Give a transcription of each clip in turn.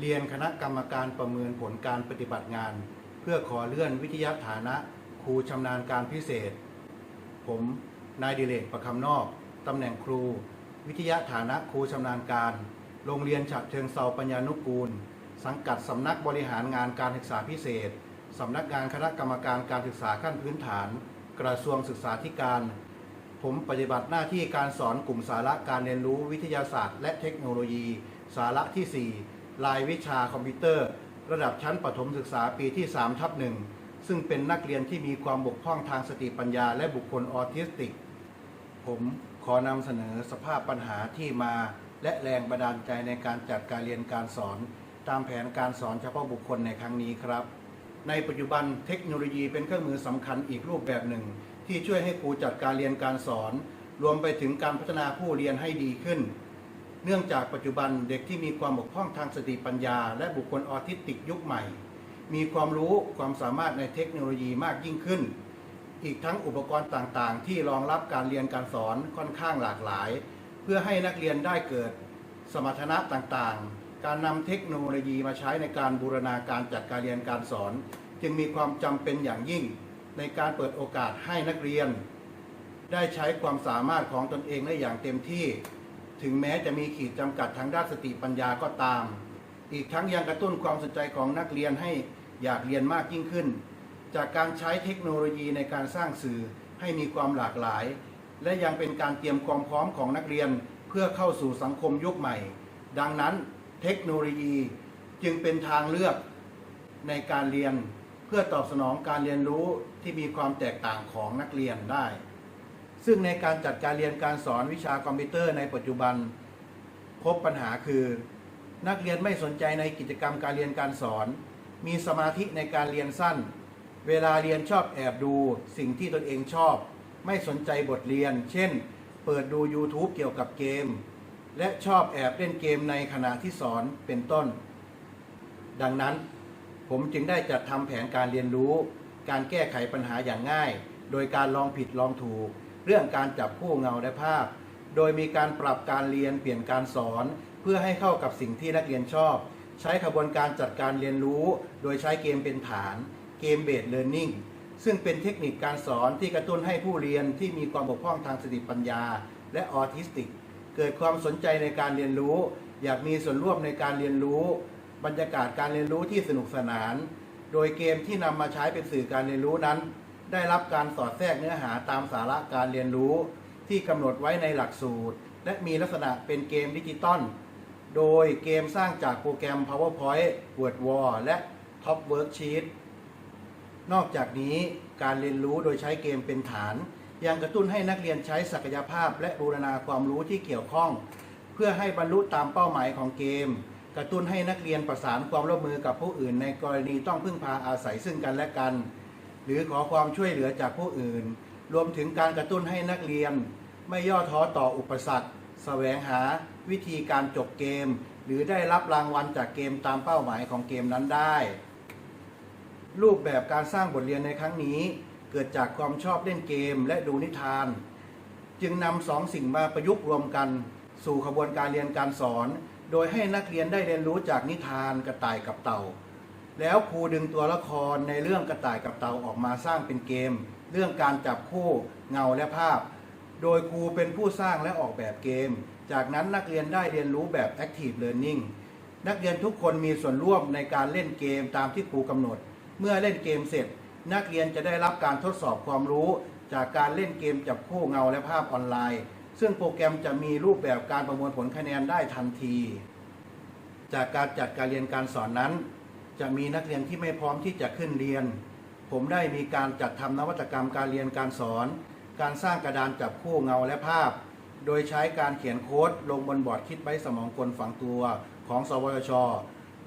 เรียนคณะกรรมการประเมินผลการปฏิบัติงาน เพื่อขอเลื่อนวิทยาฐานะ ครูชำนาญการพิเศษ ผมนายดิเลกประคำนอกตำแหน่งครู วิทยาฐานะครูชำนาญการ โรงเรียนฉะเชิงเซาปัญญานุกูล สังกัดสำนักบริหารงานการศึกษาพิเศษสำนักงานคณะกรรมการการศึกษาขั้นพื้นฐาน กระทรวงศึกษาธิการ ผมปฏิบัติหน้าที่การสอนกลุ่มสาระการเรียนรู้วิทยาศาสตร์ และเทคโนโลยี สาระที่ 4 รายวิชาคอมพิวเตอร์ ระดับชั้นประถมศึกษาปีที่3ทับหนึ่งซึ่งเป็นนักเรียนที่มีความบกพร่องทางสติปัญญาและบุคคลออทิสติก ผมขอนำเสนอสภาพปัญหาที่มา และแรงบันดาลใจในการจัดการเรียนการสอน ตามแผนการสอนเฉพาะบุคคลในครั้งนี้ครับ ในปัจจุบันเทคโนโลยีเป็นเครื่องมือสำคัญอีกรูปแบบหนึ่ง ที่ช่วยให้ครูจัดการเรียนการสอน รวมไปถึงการพัฒนาผู้เรียนให้ดีขึ้น เนื่องจากปัจจุบันเด็กที่มีความบกพร่องทางสติปัญญา และบุคคลออทิสติกยุคใหม่ มีความรู้ความสามารถในเทคโนโลยีมากยิ่งขึ้น อีกทั้งอุปกรณ์ต่างๆ ที่รองรับการเรียนการสอนค่อนข้างหลากหลาย เพื่อให้นักเรียนได้เกิดสมรรถนะต่างๆ การนำเทคโนโลยีมาใช้ในการบูรณาการจัดการเรียนการสอน จึงมีความจำเป็นอย่างยิ่ง ในการเปิดโอกาสให้นักเรียน ได้ใช้ความสามารถของตนเองได้อย่างเต็มที่ ถึงแม้จะมีขีดจำกัดทางด้านสติปัญญาก็ตาม อีกทั้งยังกระตุ้นความสนใจของนักเรียนให้อยากเรียนมากยิ่งขึ้น จากการใช้เทคโนโลยีในการสร้างสื่อให้มีความหลากหลาย และยังเป็นการเตรียมความพร้อมของนักเรียนเพื่อเข้าสู่สังคมยุคใหม่ ดังนั้นเทคโนโลยีจึงเป็นทางเลือกในการเรียนเพื่อตอบสนองการเรียนรู้ที่มีความแตกต่างของนักเรียนได้ ซึ่งในการจัดการเรียนการสอนวิชาคอมพิวเตอร์ในปัจจุบัน พบปัญหาคือ นักเรียนไม่สนใจในกิจกรรมการเรียนการสอน มีสมาธิในการเรียนสั้น เวลาเรียนชอบแอบดูสิ่งที่ตนเองชอบ ไม่สนใจบทเรียน เช่น เปิดดู YouTube เกี่ยวกับเกม และชอบแอบเล่นเกมในขณะที่สอนเป็นต้น ดังนั้นผมจึงได้จัดทำแผนการเรียนรู้ การแก้ไขปัญหาอย่างง่าย โดยการลองผิดลองถูก เรื่องการจับคู่เงาและภาพ โดยมีการปรับการเรียนเปลี่ยนการสอน เพื่อให้เข้ากับสิ่งที่นักเรียนชอบ ใช้ขบวนการจัดการเรียนรู้ โดยใช้เกมเป็นฐาน เกมเบสเลิร์นนิ่งซึ่งเป็นเทคนิคการสอนที่กระตุ้นให้ผู้เรียนที่มีความบกพร่องทางสติปัญญา และออทิสติก เกิดความสนใจในการเรียนรู้ อยากมีส่วนร่วมในการเรียนรู้ บรรยากาศการเรียนรู้ที่สนุกสนาน โดยเกมที่นำมาใช้เป็นสื่อการเรียนรู้นั้น ได้รับการสอดแทรกเนื้อหาตามสาระการเรียนรู้ที่กำหนดไว้ในหลักสูตร และมีลักษณะเป็นเกมดิจิตอลโดยเกมสร้างจากโปรแกรม PowerPoint Word Wall และ Top Worksheet นอกจากนี้การเรียนรู้โดยใช้เกมเป็นฐาน ยังกระตุ้นให้นักเรียนใช้ศักยภาพและบูรณาความรู้ที่เกี่ยวข้อง เพื่อให้บรรลุตามเป้าหมายของเกม กระตุ้นให้นักเรียนประสานความร่วมมือกับผู้อื่น ในกรณีต้องพึ่งพาอาศัยซึ่งกันและกัน หรือขอความช่วยเหลือจากผู้อื่น รวมถึงการกระตุ้นให้นักเรียน ไม่ย่อท้อต่ออุปสรรคแสวงหาวิธีการจบเกม หรือได้รับรางวัลจากเกมตามเป้าหมายของเกมนั้นได้ รูปแบบการสร้างบทเรียนในครั้งนี้ เกิดจากความชอบเล่นเกมและดูนิทาน จึงนำสองสิ่งมาประยุกต์รวมกัน สู่ขบวนการเรียนการสอน โดยให้นักเรียนได้เรียนรู้จากนิทานกระต่ายกับเต่า แล้วครูดึงตัวละครในเรื่องกระต่ายกับเต่าออกมาสร้างเป็นเกม เรื่องการจับคู่เงาและภาพ โดยครูเป็นผู้สร้างและออกแบบเกม จากนั้นนักเรียนได้เรียนรู้แบบ Active Learning นักเรียนทุกคนมีส่วนร่วมในการเล่นเกมตามที่ครูกำหนด เมื่อเล่นเกมเสร็จ นักเรียนจะได้รับการทดสอบความรู้ จากการเล่นเกมจับคู่เงาและภาพออนไลน์ ซึ่งโปรแกรมจะมีรูปแบบการประมวลผลคะแนนได้ทันที จากการจัดการเรียนการสอนนั้น จะมีนักเรียนที่ไม่พร้อมที่จะขึ้นเรียน ผมได้มีการจัดทำนวัตกรรมการเรียนการสอน การสร้างกระดานจับคู่เงาและภาพ โดยใช้การเขียนโค้ดลงบนบอร์ดคิดไว้สมองกลฝังตัวของ สวทช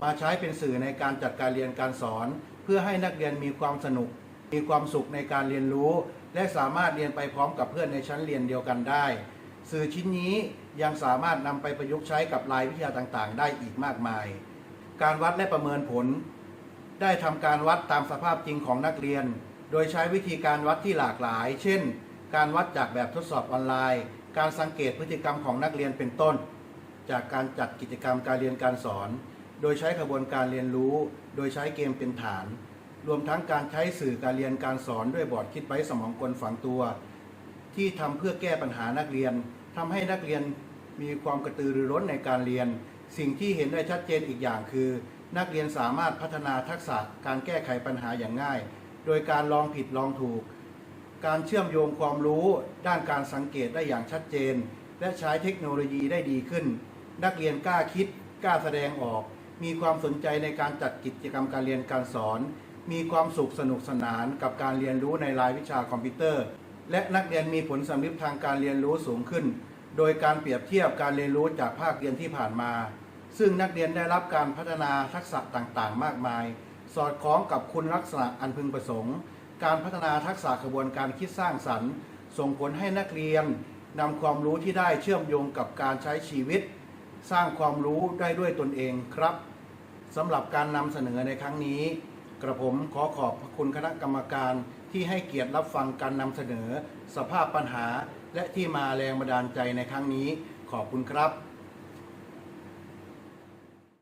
มาใช้เป็นสื่อในการจัดการเรียนการสอน เพื่อให้นักเรียนมีความสนุก มีความสุขในการเรียนรู้ และสามารถเรียนไปพร้อมกับเพื่อนในชั้นเรียนเดียวกันได้ สื่อชิ้นนี้ยังสามารถนำไปประยุกต์ใช้กับรายวิทยาต่างๆ ได้อีกมากมาย การวัดและประเมินผล ได้ทำการวัดตามสภาพจริงของนักเรียน โดยใช้วิธีการวัดที่หลากหลาย เช่น การวัดจากแบบทดสอบออนไลน์ การสังเกตพฤติกรรมของนักเรียนเป็นต้น จากการจัดกิจกรรมการเรียนการสอน โดยใช้กระบวนการเรียนรู้ โดยใช้เกมเป็นฐาน รวมทั้งการใช้สื่อการเรียนการสอนด้วยบอร์ดคิดไว้สมองกลฝังตัว ที่ทำเพื่อแก้ปัญหานักเรียนทำให้นักเรียนมีความกระตือรือร้นในการเรียน สิ่งที่เห็นได้ชัดเจนอีกอย่างคือ นักเรียนสามารถพัฒนาทักษะการแก้ไขปัญหาอย่างง่าย โดยการลองผิดลองถูก การเชื่อมโยงความรู้ ด้านการสังเกตได้อย่างชัดเจน และใช้เทคโนโลยีได้ดีขึ้น นักเรียนกล้าคิด กล้าแสดงออก มีความสนใจในการจัดกิจกรรมการเรียนการสอน มีความสุขสนุกสนานกับการเรียนรู้ในรายวิชาคอมพิวเตอร์ และนักเรียนมีผลสำลิดทางการเรียนรู้สูงขึ้น โดยการเปรียบเทียบการเรียนรู้จากภาคเรียนที่ผ่านมา ซึ่งนักเรียนได้รับการพัฒนาทักษะต่างๆ มากมาย สอดคล้องกับคุณลักษณะอันพึงประสงค์ การพัฒนาทักษะกระบวนการคิดสร้างสรรค์ ส่งผลให้นักเรียนนำความรู้ที่ได้เชื่อมโยงกับการใช้ชีวิต สร้างความรู้ได้ด้วยตนเองครับสำหรับการนำเสนอในครั้งนี้ กระผมขอขอบพระคุณคณะกรรมการที่ให้เกียรติรับฟังการนำเสนอ สภาพปัญหา และที่มาแรงบันดาลใจในครั้งนี้ขอบคุณครับ